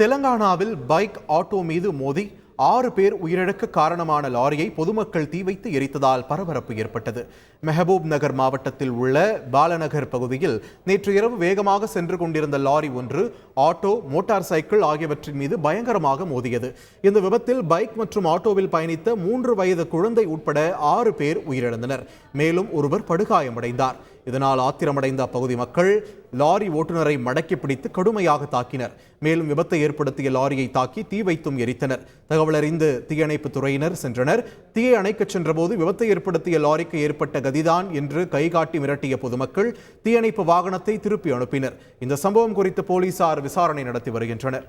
தெலங்கானாவில் bike auto மீது மோதி ஆறு பேர் உயிரிழக்க காரணமான லாரியை பொதுமக்கள் தீ வைத்து எரித்ததால் பரபரப்பு ஏற்பட்டது. மெஹபூப் நகர் மாவட்டத்தில் உள்ள பாலநகர் பகுதியில் நேற்று இரவு வேகமாக சென்று கொண்டிருந்த லாரி ஒன்று ஆட்டோ மோட்டார் சைக்கிள் ஆகியவற்றின் மீது பயங்கரமாக மோதியது. இந்த விபத்தில் பைக் மற்றும் ஆட்டோவில் பயணித்த மூன்று வயது குழந்தை உட்பட ஆறு பேர் உயிரிழந்தனர். மேலும் ஒருவர் படுகாயமடைந்தார். இதனால் ஆத்திரமடைந்த அப்பகுதி மக்கள் லாரி ஓட்டுநரை மடக்கி பிடித்து கடுமையாக தாக்கினர். மேலும் விபத்தை ஏற்படுத்திய லாரியை தாக்கி தீ வைத்தும் எரித்தனர். தகவல் அறிந்து தீயணைப்பு துறையினர் சென்றனர். தீயை அணைக்கச் சென்றபோது விபத்தை ஏற்படுத்திய லாரிக்கு ஏற்பட்ட கதிதான் என்று கைகாட்டி மிரட்டிய பொதுமக்கள் தீயணைப்பு வாகனத்தை திருப்பி அனுப்பினர். இந்த சம்பவம் குறித்து போலீசார் விசாரணை நடத்தி வருகின்றனர்.